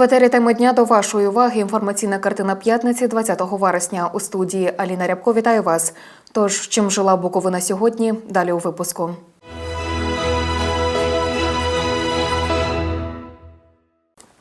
В етері теми дня до вашої уваги інформаційна картина п'ятниці 20 вересня. У студії Аліна Рябко вітаю вас. Тож, чим жила Буковина сьогодні? Далі у випуску.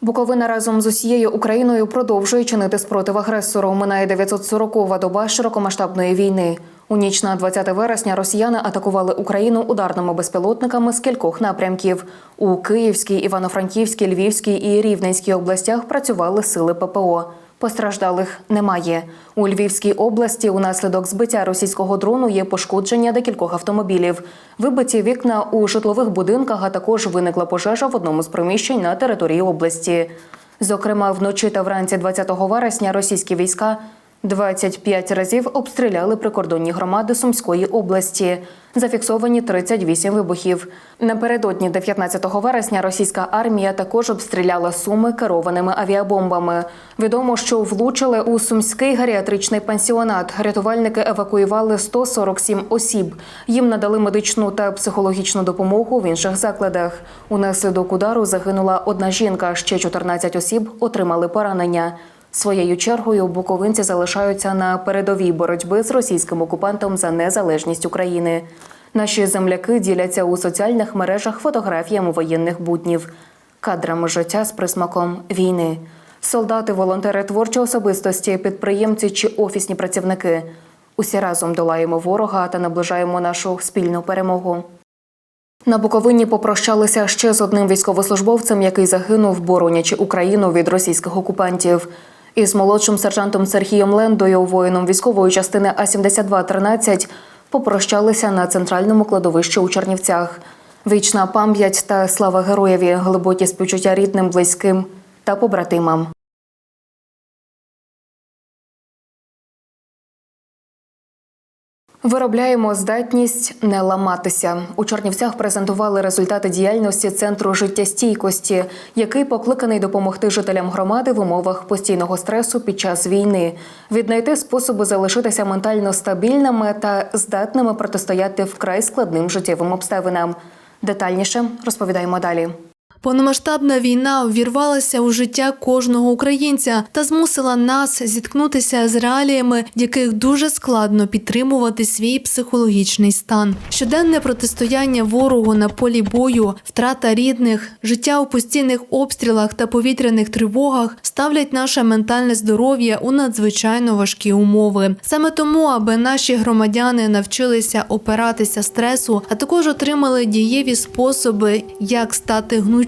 Буковина разом з усією Україною продовжує чинити спротив агресору. Минає 940-ва доба широкомасштабної війни. У ніч на 20 вересня росіяни атакували Україну ударними безпілотниками з кількох напрямків. У Київській, Івано-Франківській, Львівській і Рівненській областях працювали сили ППО. Постраждалих немає. У Львівській області унаслідок збиття російського дрону є пошкодження декількох автомобілів. Вибиті вікна у житлових будинках, а також виникла пожежа в одному з приміщень на території області. Зокрема, вночі та вранці 20 вересня російські війська 25 разів обстріляли прикордонні громади Сумської області. Зафіксовані 38 вибухів. Напередодні 19 вересня російська армія також обстріляла суми керованими авіабомбами. Відомо, що влучили у сумський геріатричний пансіонат. Рятувальники евакуювали 147 осіб. Їм надали медичну та психологічну допомогу в інших закладах. Унаслідок удару загинула одна жінка. Ще 14 осіб отримали поранення. Своєю чергою буковинці залишаються на передовій боротьби з російським окупантом за незалежність України. Наші земляки діляться у соціальних мережах фотографіями воєнних буднів, кадрами життя з присмаком війни. Солдати, волонтери, творчі особистості, підприємці чи офісні працівники. Усі разом долаємо ворога та наближаємо нашу спільну перемогу. На Буковині попрощалися ще з одним військовослужбовцем, який загинув, боронячи Україну від російських окупантів. Із молодшим сержантом Сергієм Лендою, воїном військової частини А 7213 попрощалися на центральному кладовищі у Чернівцях. Вічна пам'ять та слава героєві, глибокі співчуття рідним, близьким та побратимам. Виробляємо здатність не ламатися. У Чернівцях презентували результати діяльності центру життєстійкості, який покликаний допомогти жителям громади в умовах постійного стресу під час війни, віднайти способи залишитися ментально стабільними та здатними протистояти вкрай складним життєвим обставинам. Детальніше розповідаємо далі. Повномасштабна війна ввірвалася у життя кожного українця та змусила нас зіткнутися з реаліями, в яких дуже складно підтримувати свій психологічний стан. Щоденне протистояння ворогу на полі бою, втрата рідних, життя у постійних обстрілах та повітряних тривогах ставлять наше ментальне здоров'я у надзвичайно важкі умови. Саме тому, аби наші громадяни навчилися опиратися стресу, а також отримали дієві способи, як стати гнучким,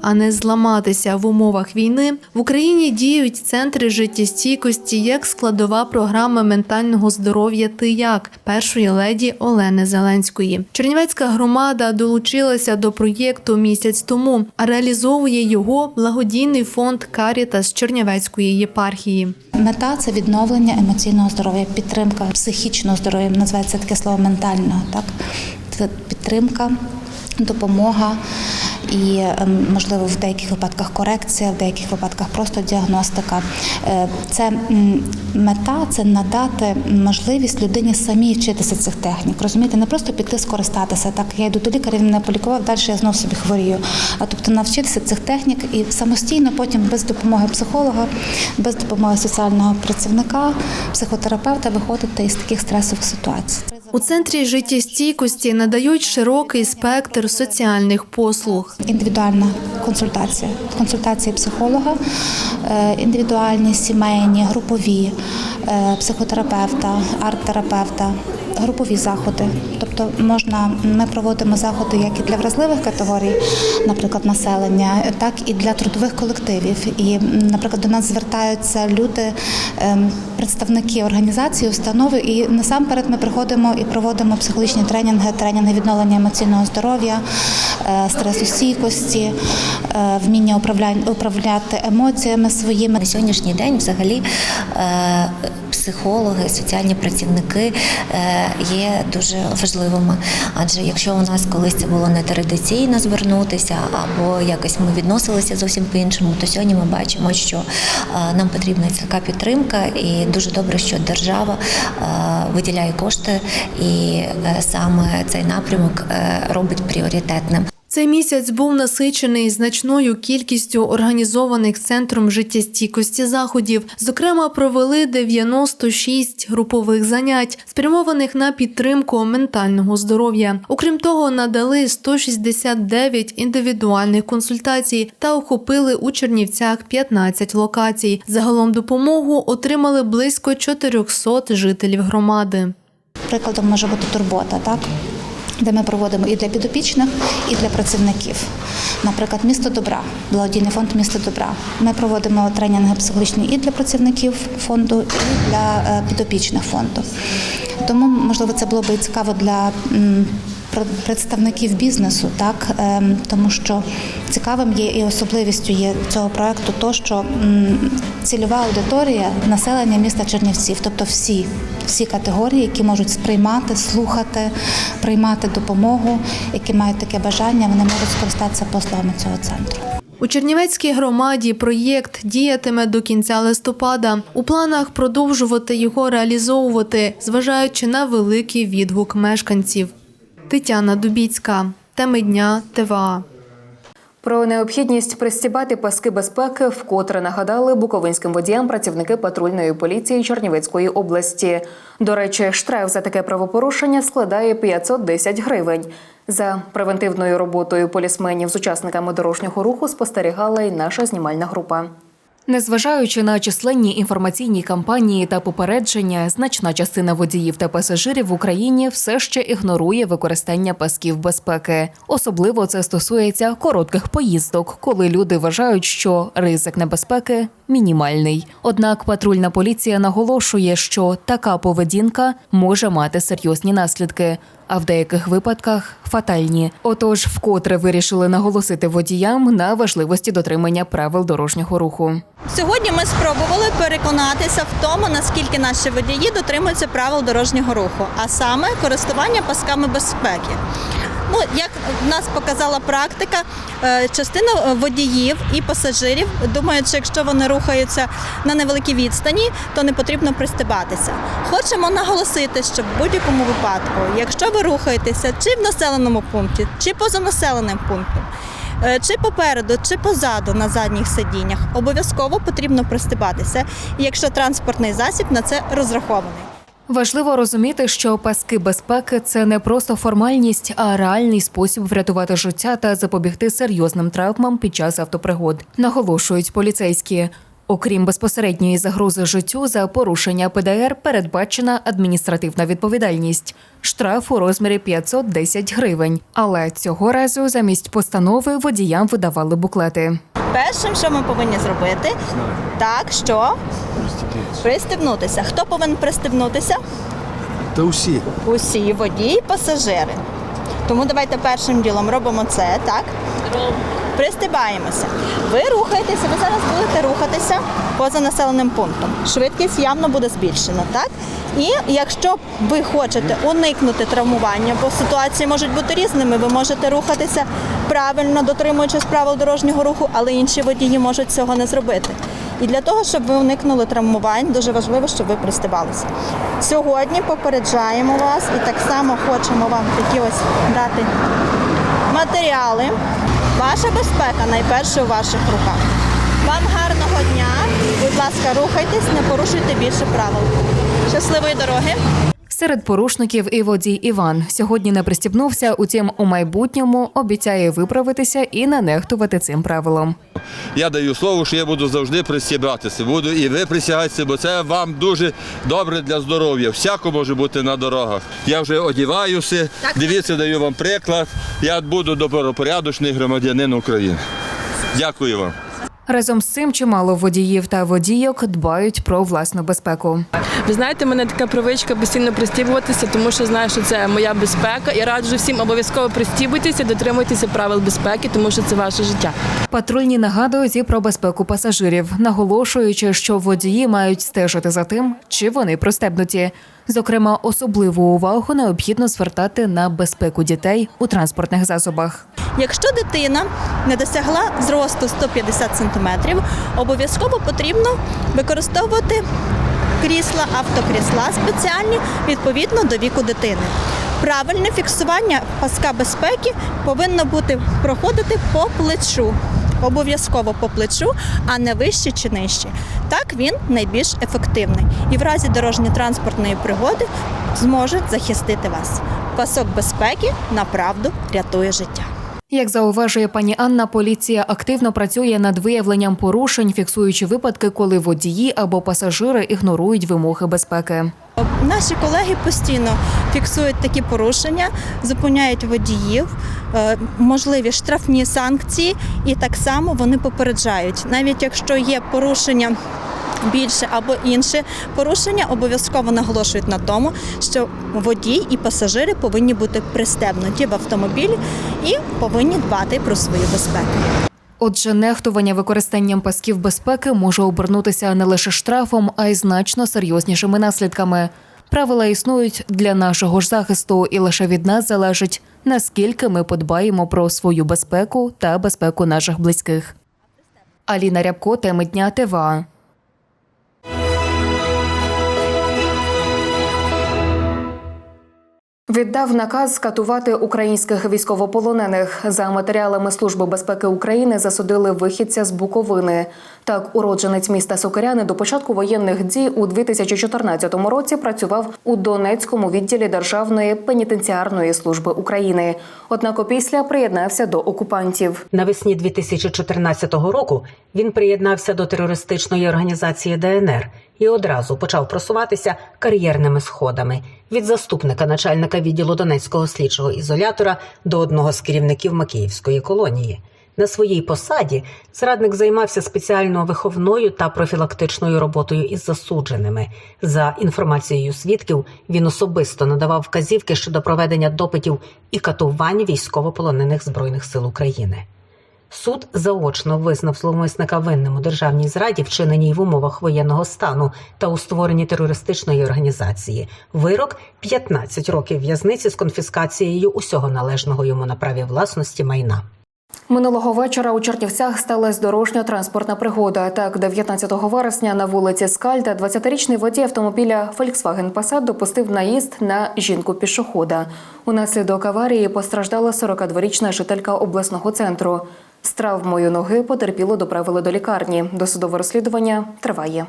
а не зламатися в умовах війни, в Україні діють центри життєстійкості як складова програма ментального здоров'я «Ти як» першої леді Олени Зеленської. Чернівецька громада долучилася до проєкту місяць тому, а реалізовує його благодійний фонд Карітас Чернівецької єпархії. Мета це відновлення емоційного здоров'я, підтримка психічного здоров'я, називається таке слово ментального. Так це підтримка, допомога. І ем, можливо в деяких випадках корекція, в деяких випадках просто діагностика. Е, Це мета це надати можливість людині самій вчитися цих технік. Розумієте, не просто піти скористатися. Так я йду до лікаря, він мене полікував, далі я знов собі хворію. А тобто навчитися цих технік і самостійно, потім без допомоги психолога, без допомоги соціального працівника, психотерапевта виходити із таких стресових ситуацій. У центрі життєстійкості надають широкий спектр соціальних послуг. Індивідуальна консультація, консультації психолога, е, індивідуальні, сімейні, групові, е, психотерапевта, арт-терапевта, групові заходи. Тобто можна, ми проводимо заходи як і для вразливих категорій, наприклад, населення, так і для трудових колективів. І, наприклад, до нас звертаються люди, ем, представники організації, установи, і насамперед ми приходимо і проводимо психологічні тренінги, тренінги відновлення емоційного здоров'я, е, стресостійкості, е, вміння управляти емоціями своїми. На сьогоднішній день взагалі е, психологи, соціальні працівники є дуже важливими. Адже якщо у нас колись це було не традиційно звернутися, або якось ми відносилися зовсім по-іншому, то сьогодні ми бачимо, що е, нам потрібна така підтримка, і дуже добре, що держава е, виділяє кошти, і е, саме цей напрямок робить пріоритетним. Цей місяць був насичений значною кількістю організованих центром життєстійкості заходів. Зокрема, провели 96 групових занять, спрямованих на підтримку ментального здоров'я. Окрім того, надали 169 індивідуальних консультацій та охопили у Чернівцях 15 локацій. Загалом допомогу отримали близько 400 жителів громади. Прикладом може бути турбота, так? Де ми проводимо і для підопічних, і для працівників. Наприклад, місто добра, благодійний фонд місто добра. Ми проводимо тренінги психологічні і для працівників фонду, і для е, підопічних фонду. Тому, можливо, це було б цікаво для представників бізнесу, так ем, тому що цікавим є і особливістю є цього проекту, то що цільова аудиторія населення міста Чернівців, тобто всі, всі категорії, які можуть сприймати, слухати, приймати допомогу, які мають таке бажання, вони можуть скористатися послугами цього центру. У Чернівецькій громаді проєкт діятиме до кінця листопада. У планах продовжувати його реалізовувати, зважаючи на великий відгук мешканців. Тетяна Дубіцька. Теми дня ТВА. Про необхідність пристібати паски безпеки вкотре нагадали буковинським водіям працівники патрульної поліції Чернівецької області. До речі, штраф за таке правопорушення складає 510 гривень. За превентивною роботою полісменів з учасниками дорожнього руху спостерігала й наша знімальна група. Незважаючи на численні інформаційні кампанії та попередження, значна частина водіїв та пасажирів в Україні все ще ігнорує використання пасків безпеки. Особливо це стосується коротких поїздок, коли люди вважають, що ризик небезпеки мінімальний. Однак патрульна поліція наголошує, що така поведінка може мати серйозні наслідки, а в деяких випадках фатальні. Отож, вкотре вирішили наголосити водіям на важливості дотримання правил дорожнього руху. Сьогодні ми спробували переконатися в тому, наскільки наші водії дотримуються правил дорожнього руху, а саме користування пасками безпеки. Ну, як нас показала практика, е, частина е, водіїв і пасажирів думають, що якщо вони рухаються на невеликій відстані, то не потрібно пристебатися. Хочемо наголосити, що в будь-якому випадку, якщо ви рухаєтеся чи в населеному пункті, чи поза населеним пунктом, Е, чи попереду, чи позаду на задніх сидіннях. Обов'язково потрібно пристебатися, якщо транспортний засіб на це розрахований. Важливо розуміти, що паски безпеки це не просто формальність, а реальний спосіб врятувати життя та запобігти серйозним травмам під час автопригод. Наголошують поліцейські. Окрім безпосередньої загрози життю за порушення ПДР, передбачена адміністративна відповідальність штраф у розмірі 510 гривень. Але цього разу замість постанови водіям видавали буклети. Першим, що ми повинні зробити, так що пристебнутися. Хто повинен пристебнутися? Та усі. Усі водії, пасажири. Тому давайте першим ділом робимо це, так? Пристибаємося. Ви рухаєтеся, ви зараз будете рухатися поза населеним пунктом. Швидкість явно буде збільшена, так? І якщо ви хочете уникнути травмування, бо ситуації можуть бути різними, ви можете рухатися правильно, дотримуючись правил дорожнього руху, але інші водії можуть цього не зробити. І для того, щоб ви уникнули травмувань, дуже важливо, щоб ви пристебалися. Сьогодні попереджаємо вас і так само хочемо вам такі ось дати матеріали. Ваша безпека найперше у ваших руках. Вам гарного дня. Будь ласка, рухайтесь, не порушуйте більше правил. Щасливої дороги! Серед порушників і водій Іван сьогодні не пристібнувся, утім, у майбутньому обіцяє виправитися і не нехтувати цим правилом. Я даю слово, що я буду завжди присібатися. Буду і ви присягатися, бо це вам дуже добре для здоров'я. Всяко може бути на дорогах. Я вже одіваюся. Дивіться, даю вам приклад. Я буду добропорядочний громадянин України. Дякую вам. Разом з цим чимало водіїв та водійок дбають про власну безпеку. Ви знаєте, мене така привичка постійно пристібуватися, тому що знаю, що це моя безпека. І раджу всім обов'язково пристібуйтеся, дотримуйтеся правил безпеки, тому що це ваше життя. Патрульні нагадують і про безпеку пасажирів, наголошуючи, що водії мають стежити за тим, чи вони пристебнуті. Зокрема, особливу увагу необхідно звертати на безпеку дітей у транспортних засобах. Якщо дитина не досягла зросту 150 см, обов'язково потрібно використовувати крісла, автокрісла спеціальні відповідно до віку дитини. Правильне фіксування паска безпеки повинно бути проходити по плечу. Обов'язково по плечу, а не вище чи нижче. Так він найбільш ефективний і в разі дорожньо-транспортної пригоди зможе захистити вас. Пасок безпеки направду рятує життя. Як зауважує пані Анна, поліція активно працює над виявленням порушень, фіксуючи випадки, коли водії або пасажири ігнорують вимоги безпеки. Наші колеги постійно фіксують такі порушення, зупиняють водіїв, е, можливі штрафні санкції, і так само вони попереджають. Навіть якщо є порушення більше або інше порушення, обов'язково наголошують на тому, що водій і пасажири повинні бути пристебнуті в автомобілі і повинні дбати про свою безпеку. Отже, нехтування використанням пасків безпеки може обернутися не лише штрафом, а й значно серйознішими наслідками. Правила існують для нашого ж захисту, і лише від нас залежить, наскільки ми подбаємо про свою безпеку та безпеку наших близьких. Аліна Рябко, теми дня ТВА. Віддав наказ скатувати українських військовополонених. За матеріалами Служби безпеки України засудили вихідця з Буковини. Так, уродженець міста Сокиряни до початку воєнних дій у 2014 році працював у Донецькому відділі Державної пенітенціарної служби України. Однак опісля приєднався до окупантів. Навесні 2014 року він приєднався до терористичної організації ДНР і одразу почав просуватися кар'єрними сходами від заступника начальника відділу Донецького слідчого ізолятора до одного з керівників Макіївської колонії. На своїй посаді зрадник займався спеціальною виховною та профілактичною роботою із засудженими. За інформацією свідків, він особисто надавав вказівки щодо проведення допитів і катувань військовополонених збройних сил України. Суд заочно визнав зловмисника винним у державній зраді, вчиненій в умовах воєнного стану та у створенні терористичної організації. Вирок 15 років в'язниці з конфіскацією усього належного йому на праві власності майна. Минулого вечора у Чернівцях сталася дорожньо-транспортна пригода. Так, 19 вересня на вулиці Скальда 20-річний водій автомобіля Volkswagen Passat допустив наїзд на жінку пішохода. Унаслідок аварії постраждала 42-річна жителька обласного центру. З травмою ноги потерпіло доправили до лікарні. Досудове розслідування триває.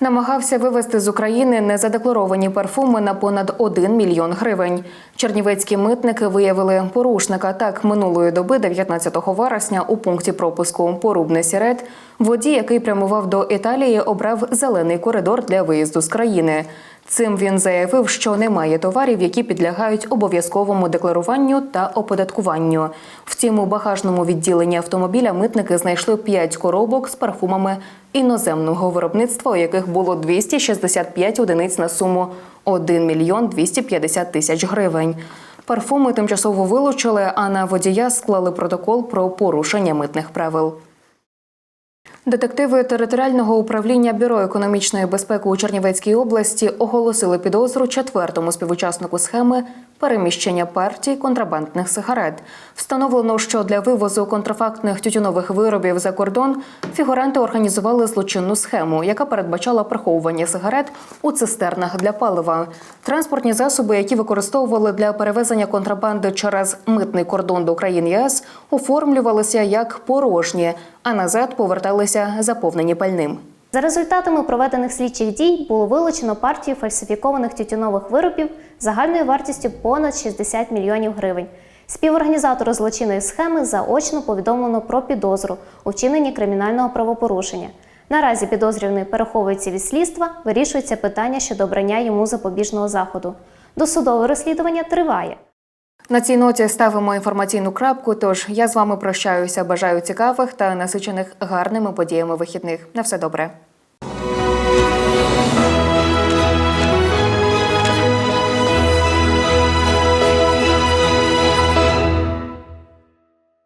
Намагався вивезти з України незадекларовані парфуми на понад 1 мільйон гривень. Чернівецькі митники виявили порушника. Так, минулої доби, 19 вересня, у пункті пропуску Порубне Сірет, водій, який прямував до Італії, обрав зелений коридор для виїзду з країни. Цим він заявив, що немає товарів, які підлягають обов'язковому декларуванню та оподаткуванню. Втім, у багажному відділенні автомобіля митники знайшли 5 коробок з парфумами іноземного виробництва, у яких було 265 одиниць на суму 1 мільйон 250 тисяч гривень. Парфуми тимчасово вилучили, а на водія склали протокол про порушення митних правил. Детективи територіального управління Бюро економічної безпеки у Чернівецькій області оголосили підозру четвертому співучаснику схеми переміщення партій контрабандних сигарет. Встановлено, що для вивозу контрафактних тютюнових виробів за кордон фігуранти організували злочинну схему, яка передбачала приховування сигарет у цистернах для палива. Транспортні засоби, які використовували для перевезення контрабанди через митний кордон до країн ЄС, оформлювалися як порожні, а назад поверталися заповнені пальним. За результатами проведених слідчих дій було вилучено партію фальсифікованих тютюнових виробів загальною вартістю понад 60 мільйонів гривень. Співорганізатору злочинної схеми заочно повідомлено про підозру у вчиненні кримінального правопорушення. Наразі підозрюваний переховується від слідства, вирішується питання щодо обрання йому запобіжного заходу. Досудове розслідування триває. На цій ноті ставимо інформаційну крапку. Тож я з вами прощаюся. Бажаю цікавих та насичених гарними подіями вихідних. На все добре.